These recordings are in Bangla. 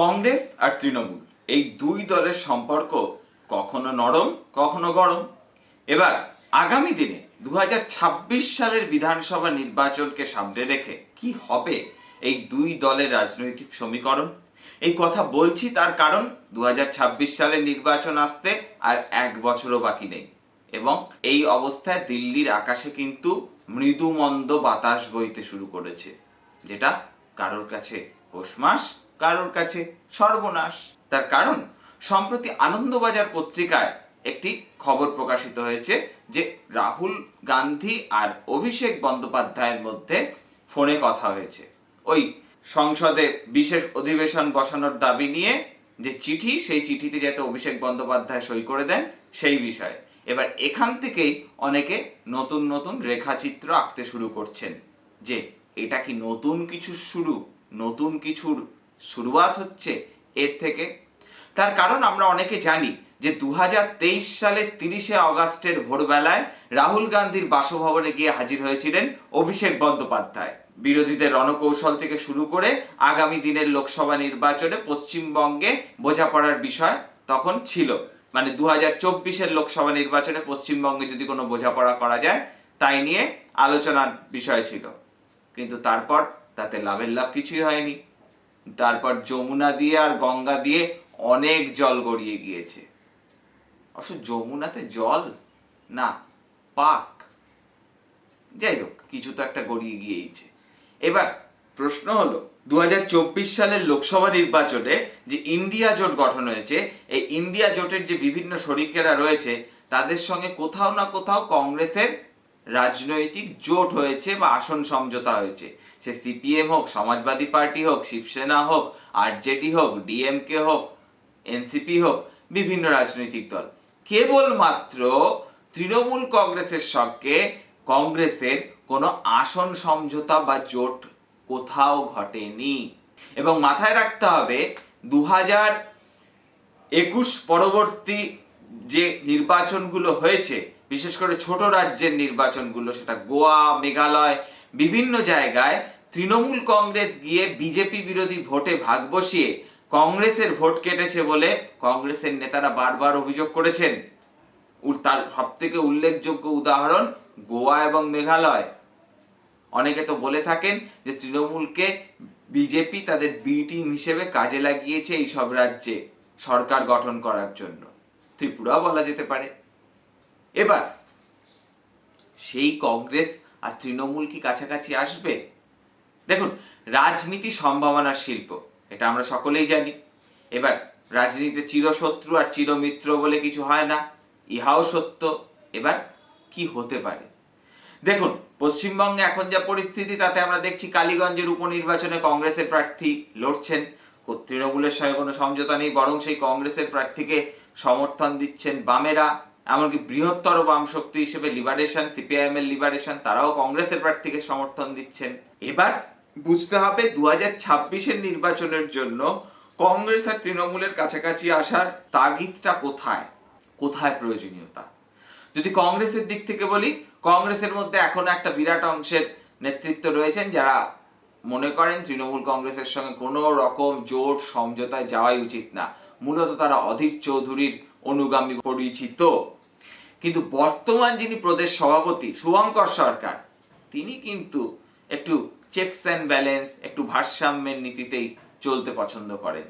কংগ্রেস আর তৃণমূল। এই দুই দলের সম্পর্ক কখনো নরম, কখনো গরম। এবার আগামী দিনে দুহাজার ছাব্বিশ সালের বিধানসভা নির্বাচনকে সামনে রেখে কি হবে এই দুই দলের রাজনৈতিক সমীকরণ? এই কথা বলছি তার কারণ দু হাজার ছাব্বিশ সালের নির্বাচন আসতে আর এক বছরও বাকি নেই। এবং এই অবস্থায় দিল্লির আকাশে কিন্তু মৃদুমন্দ বাতাস বইতে শুরু করেছে, যেটা কারোর কাছে পৌষ মাস কারোর কাছে সর্বনাশ। তার কারণ, সম্প্রতি আনন্দবাজার পত্রিকায় একটি খবর প্রকাশিত হয়েছে যে রাহুল গান্ধী আর অভিষেক বন্দ্যোপাধ্যায়ের মধ্যে ফোনে কথা হয়েছে। ওই সংসদে বিশেষ অধিবেশন বসানোর দাবি নিয়ে যে চিঠি, সেই চিঠিতে যাতে অভিষেক বন্দ্যোপাধ্যায় সই করে দেন, সেই বিষয়ে। এবার এখান থেকেই অনেকে নতুন নতুন রেখাচিত্র আঁকতে শুরু করছেন যে এটা কি নতুন কিছু শুরু, নতুন কিছুর শুরুয়াত হচ্ছে এর থেকে। তার কারণ আমরা অনেকে জানি যে দুহাজার তেইশ সালে তিরিশে অগাস্টের ভোরবেলায় রাহুল গান্ধীর বাসভবনে গিয়ে হাজির হয়েছিলেন অভিষেক বন্দ্যোপাধ্যায়। বিরোধীদের রণকৌশল থেকে শুরু করে আগামী দিনের লোকসভা নির্বাচনে পশ্চিমবঙ্গে বোঝাপড়ার বিষয় তখন ছিল। মানে দু হাজার চব্বিশের লোকসভা নির্বাচনে পশ্চিমবঙ্গে যদি কোনো বোঝাপড়া করা যায়, তাই নিয়ে আলোচনার বিষয় ছিল। কিন্তু তারপর তাতে লাভের লাভ কিছুই হয়নি। তারপর যমুনা দিয়ে আর গঙ্গা দিয়ে অনেক জল গড়িয়ে গিয়েছে। অবশ্য যমুনাতে জল? না, পাক। যাই হোক, কিছু তো একটা গড়িয়ে গিয়েইছে। এবার প্রশ্ন হলো দু হাজার চব্বিশ সালের লোকসভা নির্বাচনে যে ইন্ডিয়া জোট গঠন হয়েছে, এই ইন্ডিয়া জোটের যে বিভিন্ন শরিকেরা রয়েছে, তাদের সঙ্গে কোথাও না কোথাও কংগ্রেসের রাজনৈতিক জোট হয়েছে বা আসন সমঝোতা হয়েছে। সে সিপিএম হোক, সমাজবাদী পার্টি হোক, শিবসেনা হোক, আরজেডি হোক, ডিএমকে হোক, এনসিপি হোক, বিভিন্ন রাজনৈতিক দল। কেবলমাত্র তৃণমূল কংগ্রেসের সঙ্গে কংগ্রেসের কোনো আসন সমঝোতা বা জোট কোথাও ঘটেনি। এবং মাথায় রাখতে হবে দু হাজার একুশ পরবর্তী যে নির্বাচনগুলো হয়েছে, বিশেষ করে ছোট রাজ্যের নির্বাচনগুলো, সেটা গোয়া, মেঘালয়, বিভিন্ন জায়গায় তৃণমূল কংগ্রেস গিয়ে বিজেপি বিরোধী ভোটে ভাগ বসিয়ে কংগ্রেসের ভোট কেটেছে বলে কংগ্রেসের নেতারা বারবার অভিযোগ করেছেন। তার সব থেকে উল্লেখযোগ্য উদাহরণ গোয়া এবং মেঘালয়। অনেকে তো বলে থাকেন যে তৃণমূলকে বিজেপি তাদের বি টিম হিসেবে কাজে লাগিয়েছে এই সব রাজ্যে সরকার গঠন করার জন্য। ত্রিপুরা বলা যেতে পারে। এবার সেই কংগ্রেস আর তৃণমূল কি কাছাকাছি আসবে? দেখুন, রাজনীতি সম্ভাবনার শিল্প, এটা আমরা সকলেই জানি। এবার, রাজনীতিতে চিরশত্রু আর চিরমিত্র বলে কিছু হয় না, ইহাও সত্য। এবার, কি হতে পারে? দেখুন, পশ্চিমবঙ্গে এখন যা পরিস্থিতি, তাতে আমরা দেখছি কালীগঞ্জের উপনির্বাচনে কংগ্রেসের প্রার্থী লড়ছেন। তৃণমূলের সঙ্গে কোনো সমঝোতা নেই, বরং সেই কংগ্রেসের প্রার্থীকে সমর্থন দিচ্ছেন বামেরা, এমনকি বৃহত্তর বাম শক্তি হিসেবে লিবারেশন সিপিআইএম এর লিবারেশন তারাও কংগ্রেসের প্রার্থীকে সমর্থন দিচ্ছেন। এবার বুঝতে হবে দু হাজার ছাব্বিশের নির্বাচনের জন্য কংগ্রেস আর তৃণমূলের কাছাকাছি আসার তাগিদটা কোথায়? কোথায় প্রয়োজনীয়তা? যদি কংগ্রেসের দিক থেকে বলি, কংগ্রেসের মধ্যে এখনও একটা বিরাট অংশের নেতৃত্ব রয়েছেন যারা মনে করেন তৃণমূল কংগ্রেসের সঙ্গে কোনো রকম জোট সমঝোতায় যাওয়াই উচিত না। মূলত তারা অধীর চৌধুরীর অনুগামী পরিচিত। কিন্তু বর্তমান যিনি প্রদেশ সভাপতি, শুভঙ্কর সরকার, তিনি কিন্তু একটু চেকস অ্যান্ড ব্যালেন্স একটু ভারসাম্যের নীতিতেই চলতে পছন্দ করেন।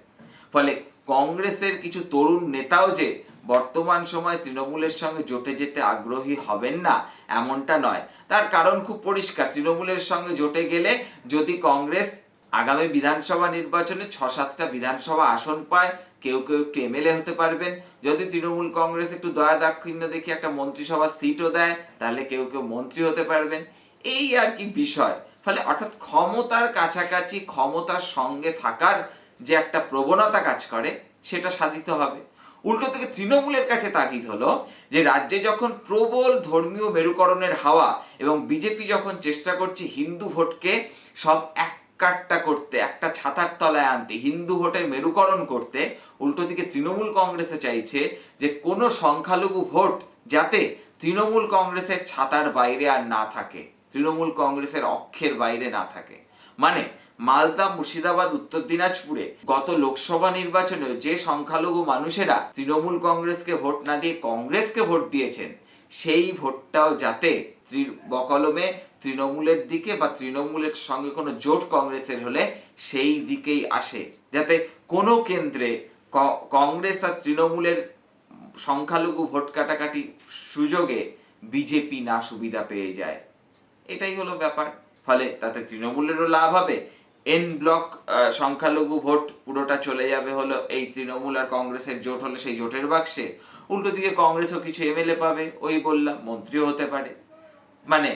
ফলে কংগ্রেসের কিছু তরুণ নেতাও যে বর্তমান সময় তৃণমূলের সঙ্গে জোটে যেতে আগ্রহী হবেন না, এমনটা নয়। তার কারণ খুব পরিষ্কার, তৃণমূলের সঙ্গে জোটে গেলে যদি কংগ্রেস আগামী বিধানসভা নির্বাচনে ছ সাতটা বিধানসভা আসন পায়, কেউ কেউ একটু এমএলএ হতে পারবেন। যদি তৃণমূল কংগ্রেস একটু দয়া দাক্ষিণ্য দেখি একটা মন্ত্রিসভা সিটও দেয়, তাহলে কেউ কেউ মন্ত্রী হতে পারবেন। এই আর কি বিষয়। ফলে অর্থাৎ ক্ষমতার কাছাকাছি ক্ষমতার সঙ্গে থাকার যে একটা প্রবণতা কাজ করে, সেটা সাধিত হবে। উল্টো থেকে তৃণমূলের কাছে তাগিদ হলো যে, রাজ্যে যখন প্রবল ধর্মীয় মেরুকরণের হাওয়া এবং বিজেপি যখন চেষ্টা করছে হিন্দু ভোটকে সব এক কাট্টা করতে, একটা ছাতার তলায় আনতে, হিন্দু ভোটের মেরুকরণ করতে, উল্টো দিকে তৃণমূল কংগ্রেসে চাইছে যে, কোনো সংখ্যালঘু ভোট যাতে তৃণমূল কংগ্রেসের ছাতার বাইরে আর না থাকে। তৃণমূল কংগ্রেসের অক্ষের বাইরে না থাকে। মানে মালদা, মুর্শিদাবাদ, উত্তর দিনাজপুরে গত লোকসভা নির্বাচনে যে সংখ্যালঘু মানুষেরা তৃণমূল কংগ্রেসকে ভোট না দিয়ে কংগ্রেসকে ভোট দিয়েছেন, সেই ভোটটাও যাতে বকলমে তৃণমূলের দিকে বা তৃণমূলের সঙ্গে কোনো জোট কংগ্রেসের হলে সেই দিকেই আসে। যাতে কোনো কেন্দ্রে কংগ্রেস আর তৃণমূলের সংখ্যালঘু ভোট কাটাকাটি সুযোগে বিজেপি না সুবিধা পেয়ে যায়। এটাই হলো ব্যাপার। ফলে তাতে তৃণমূলেরও লাভ হবে। এন ব্লক সংখ্যালঘু ভোট পুরোটা চলে যাবে হলো এই তৃণমূল আর কংগ্রেসের জোট হলে সেই জোটের বাক্সে। উল্টো দিকে কংগ্রেসও কিছু এমএলএ পাবে, ওই বললাম, মন্ত্রীও হতে পারে। মানে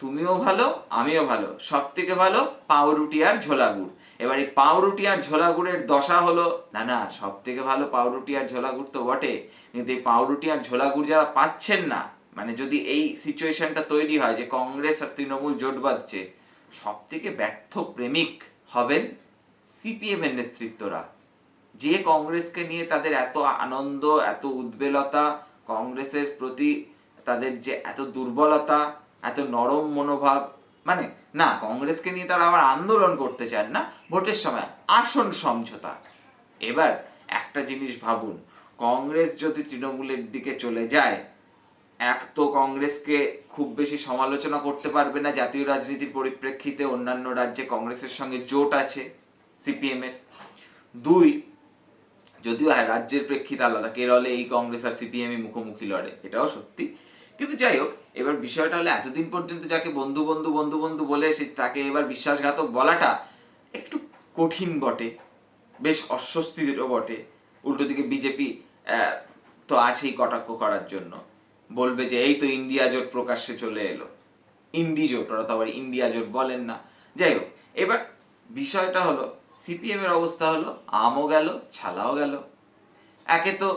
তুমিও ভালো, আমিও ভালো। সব থেকে ভালো, পাউরুটি আর ঝোলাগুড়। এবার এই পাউরুটি আর ঝোলাগুড়ের দশা হলো, না না সব থেকে ভালো পাউরুটি আর ঝোলাগুড় তো বটে। কিন্তু এই পাউরুটি আর ঝোলাগুড় যারা পাচ্ছেন না মানে যদি এই সিচুয়েশনটা তৈরি হয় যে কংগ্রেস আর তৃণমূল জোট বাঁধছে সব থেকে ব্যর্থ প্রেমিক হবেন সিপিএম এর নেতৃত্বরা। যে কংগ্রেসকে নিয়ে তাদের এত আনন্দ, এত উদ্বেলতা, কংগ্রেসের প্রতি তাদের যে এত দুর্বলতা, এত নরম মনোভাব মানে না, কংগ্রেসকে নিয়ে তারা আবার আন্দোলন করতে চান না, ভোটের সময় আসন সমঝোতা। এবার একটা জিনিস ভাবুন, কংগ্রেস যদি তৃণমূলের দিকে চলে যায় এক তো কংগ্রেসকে খুব বেশি সমালোচনা করতে পারবে না জাতীয় রাজনীতির পরিপ্রেক্ষিতে অন্যান্য রাজ্যে কংগ্রেসের সঙ্গে জোট আছে সিপিএম এর। দুই, যদিও হ্যাঁ রাজ্যের প্রেক্ষিতে আলাদা, কেরলে এই কংগ্রেস আর সিপিএম মুখোমুখি লড়ে, এটাও সত্যি। কিন্তু যাই হোক, এবার বিষয়টা হলো এতদিন পর্যন্ত যাকে বন্ধু বন্ধু বন্ধু বন্ধু বলে এসে তাকে এবার বিশ্বাসঘাতক বলাটা একটু কঠিন বটে, বেশ অস্বস্তিরও বটে। উল্টো দিকে বিজেপি তো আছেই কটাক্ষ করার জন্য। বলবে যে এই তো ইন্ডিয়া জোট প্রকাশ্যে চলে এলো। ইন্ডি জোট, ওরা তো আবার ইন্ডিয়া জোট বলেন না। যাই হোক, এবার বিষয়টা হলো, সিপিএম এর অবস্থা হলো, আমও গেল, ছালাও গেল। একে তো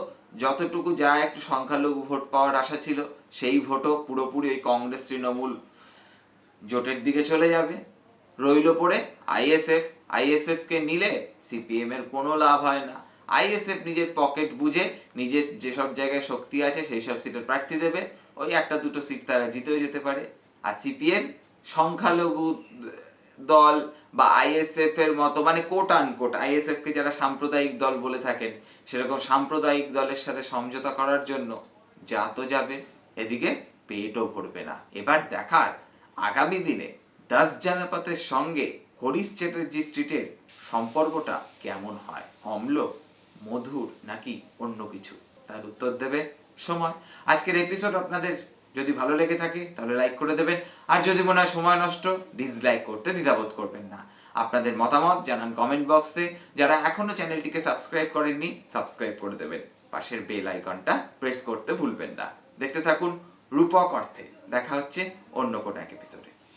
যতটুকু যা একটু সংখ্যালঘু ভোট পাওয়ার আশা ছিল, সেই ভোটও পুরোপুরি ওই কংগ্রেস তৃণমূল জোটের দিকে চলে যাবে। রইল পড়ে আইএসএফ আইএসএফ কে নিলে সিপিএম এর কোনো লাভ হয় না। আইএসএফ নিজের পকেট বুঝে, নিজের যেসব জায়গায় শক্তি আছে সেই সব সিটের প্রার্থী দেবে। ওই একটা দুটো সিট তারা জিতেও যেতে পারে। আর সিপিএম সংখ্যালঘু দল বা আইএসএফ এর মতো মানে কোট আনকোট আইএসএফ কে যারা সাম্প্রদায়িক দল বলে থাকেন, সেরকম সাম্প্রদায়িক দলের সাথে সমঝোতা করার জন্য যা তো যাবে, এদিকে পেটও ভরবে না। এবার দেখার আগামী দিনে দাস জানাপাতের সঙ্গে হরিশ চ্যাটার্জি স্ট্রিটের সম্পর্কটা কেমন হয়? অম্ল মধুর নাকি অন্য কিছু? তার উত্তর দেবে সময়। আজকের এপিসোড আপনাদের যদি ভালো লেগে থাকে, তাহলে লাইক করে দেবেন। আর যদি মনে হয় সময় নষ্ট ডিসলাইক করতে দ্বিধাবোধ করবেন না। আপনাদের মতামত জানান কমেন্ট বক্সে যারা এখনও চ্যানেলটিকে সাবস্ক্রাইব করেননি সাবস্ক্রাইব করে দেবেন। পাশের বেল আইকনটা প্রেস করতে ভুলবেন না। দেখতে থাকুন রূপক অর্থে। দেখা হচ্ছে অন্য কোনো এক এপিসোডে